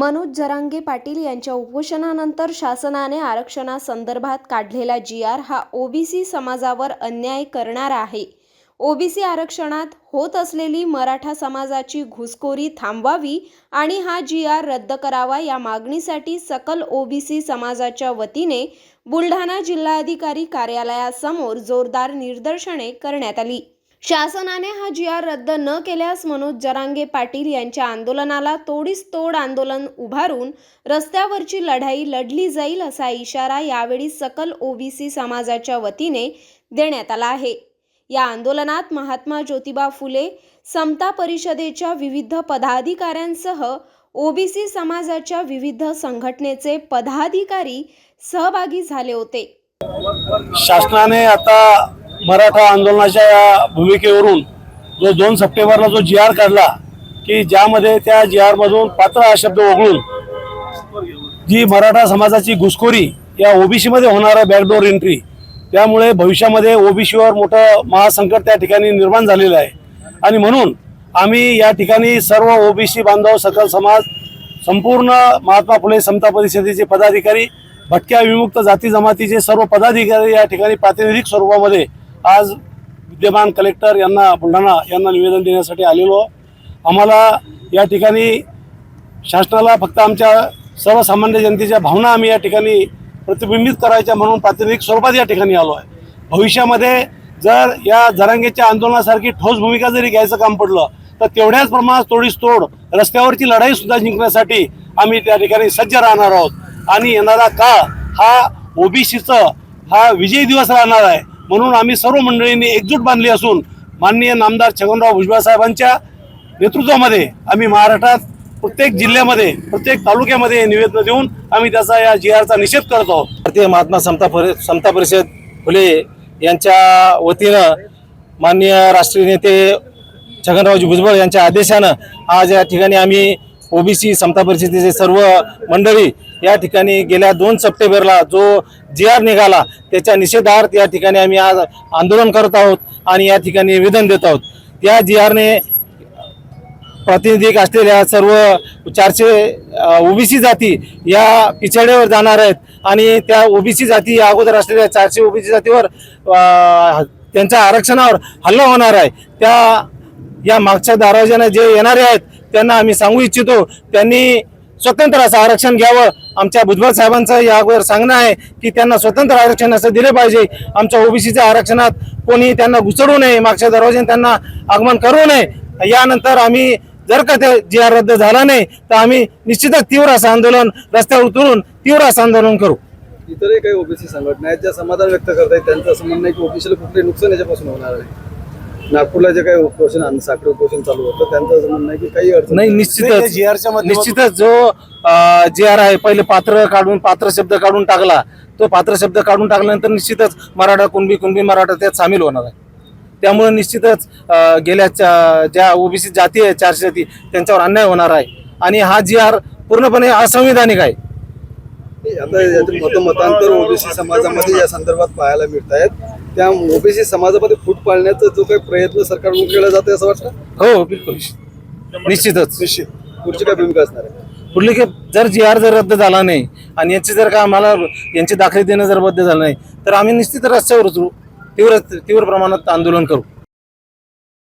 मनोज जरांगे पाटील यांच्या उपोषणानंतर शासनाने आरक्षणासंदर्भात काढलेला जी आर हा ओबीसी समाजावर अन्याय करणारा आहे. ओबीसी आरक्षणात होत असलेली मराठा समाजाची घुसखोरी थांबवावी आणि हा जी आर रद्द करावा या मागणीसाठी सकल ओबीसी समाजाच्या वतीने बुलढाणा जिल्हाधिकारी कार्यालयासमोर जोरदार निदर्शने करण्यात आली. शासनाने हा जी आर रद्द न केल्यास मनोज जरांगे पाटील यांच्या आंदोलनाला तोडीस तोड आंदोलन उभारून रस्त्यावरची लढाई लढली जाईल असा इशारा यावेळी सकल ओबीसी समाजाच्या वतीने देण्यात आला आहे. या आंदोलनात महात्मा ज्योतिबा फुले समता परिषदेच्या विविध पदाधिकाऱ्यांसह ओबीसी समाजाच्या विविध संघटनेचे पदाधिकारी सहभागी झाले होते. शासनाने आता मराठा आंदोलनाच्या या भूमिकेवरून जो दोन सप्टेंबरला जो जी आर काढला की ज्यामध्ये त्या जी आरमधून पात्र हा शब्द वगळून जी मराठा समाजाची घुसखोरी या ओबीसीमध्ये होणारा बॅकडोर एंट्री त्यामुळे भविष्यामध्ये ओबीसीवर मोठं महासंकट त्या ठिकाणी निर्माण झालेलं आहे. आणि म्हणून आम्ही या ठिकाणी सर्व ओबीसी बांधव सकल समाज संपूर्ण महात्मा फुले समता परिषदेचे पदाधिकारी भटक्या विमुक्त जाती जमातीचे सर्व पदाधिकारी या ठिकाणी प्रातिनिधिक स्वरूपामध्ये आज विद्यमान कलेक्टर यांना बुलढाणा यांना निवेदन देण्यासाठी आलेलो. आम्हाला या ठिकाणी शासनाला फक्त आमच्या सर्वसामान्य जनतेच्या भावना आम्ही या ठिकाणी प्रतिबिंबित करायच्या म्हणून प्रातिनिधिक स्वरूपात या ठिकाणी आलो आहे. भविष्यामध्ये जर या जरांगेच्या आंदोलनासारखी ठोस भूमिका जरी घ्यायचं काम पडलं तर तेवढ्याच प्रमाणात तोडीस तोड रस्त्यावरची लढाई सुद्धा जिंकण्यासाठी आम्ही त्या ठिकाणी सज्ज राहणार आहोत. आणि येणारा काळ हा ओबीसीचं हा विजयी दिवस राहणार आहे. म्हणून आम्ही सर्व मंडळींनी एकजूट बांधली असून माननीय नामदार छगनराव भुजबळ साहेबांच्या नेतृत्वामध्ये आम्ही महाराष्ट्रात प्रत्येक जिल्ह्यामध्ये प्रत्येक तालुक्यामध्ये निवेदन देऊन आम्ही त्याचा या जी आरचा निषेध करत आहोत. भारतीय महात्मा समता परि समता परिषद फुले यांच्या वतीनं माननीय राष्ट्रीय नेते छगनरावजी भुजबळ यांच्या आदेशानं आज या ठिकाणी आम्ही ओबीसी समता परिषदेचे सर्व मंडळी या ठिकाणी गेल्या दोन सप्टेंबरला जो जी आर निघाला त्याच्या निषेधार्थ या ठिकाणी आम्ही आज आंदोलन करत आहोत आणि या ठिकाणी निवेदन देत आहोत. त्या जी आरने प्रातिनिधिक असलेल्या सर्व चारशे ओबीसी जाती या पिछाड्यावर जाणार आहेत आणि त्या ओबीसी जाती या अगोदर असलेल्या चारशे ओबीसी जातीवर त्यांच्या आरक्षणावर हल्ला होणार आहे. त्या या मागच्या दरवाज्याने जे येणारे आहेत त्यांना आम्ही सांगू इच्छितो. त्यांनी स्वतंत्र असं आरक्षण घ्यावं. आमच्या भुजबळ साहेबांचं या अगोदर सांगणं आहे की त्यांना स्वतंत्र आरक्षण असं दिले पाहिजे. आमच्या ओबीसीच्या आरक्षणात कोणी त्यांना घुसडू नये. मागच्या दरवाजे त्यांना आगमन करू नये. यानंतर आम्ही जर का ते जी आर रद्द झाला नाही तर आम्ही निश्चितच तीव्र असं आंदोलन रस्त्यावर उतरून तीव्र असं आंदोलन करू. इतरही काही ओबीसी संघटना आहेत ज्या समाधान व्यक्त करत आहेत त्यांचं असं म्हणणं आहे की ओबीसीला कुठले नुकसान याच्यापासून होणार आहे. नागपूरला जे काही उपोषण आणि साखर उपोषण चालू होतं त्यांचं असं म्हणणं आहे की काही अडचण नाही. निश्चितच. जी आरच्या माध्यमातून निश्चितच जो जी आर आहे पहिले पात्र काढून पात्र शब्द काढून टाकला तो पात्र शब्द काढून टाकल्यानंतर निश्चितच मराठा कुणबी कुणबी मराठा त्यात सामील होणार आहे. त्यामुळे निश्चितच गेल्या ज्या ओबीसी जाती आहे चारशे जाती त्यांच्यावर अन्याय होणार आहे. आणि हा जी आर पूर्णपणे असंविधानिक आहे. आता याचे मतमतांतर ओबीसी समाजामध्ये या संदर्भात पाहायला मिळत आहेत त्या ओबीसी समाजामध्ये फूट पाळण्याचा जो काही प्रयत्न सरकारकडून केला जातो असं वाटतं? हो बिलकुल. निश्चितच. निश्चित. पुढची काय भूमिका असणार आहे? पुढली की जर जी आर जर रद्द झाला नाही आणि यांची जर का आम्हाला यांची दाखले देणं जर रद्द झालं नाही तर आम्ही निश्चित रस्त्यावर उतरू तीव्र तीव्र प्रमाणात आंदोलन करू.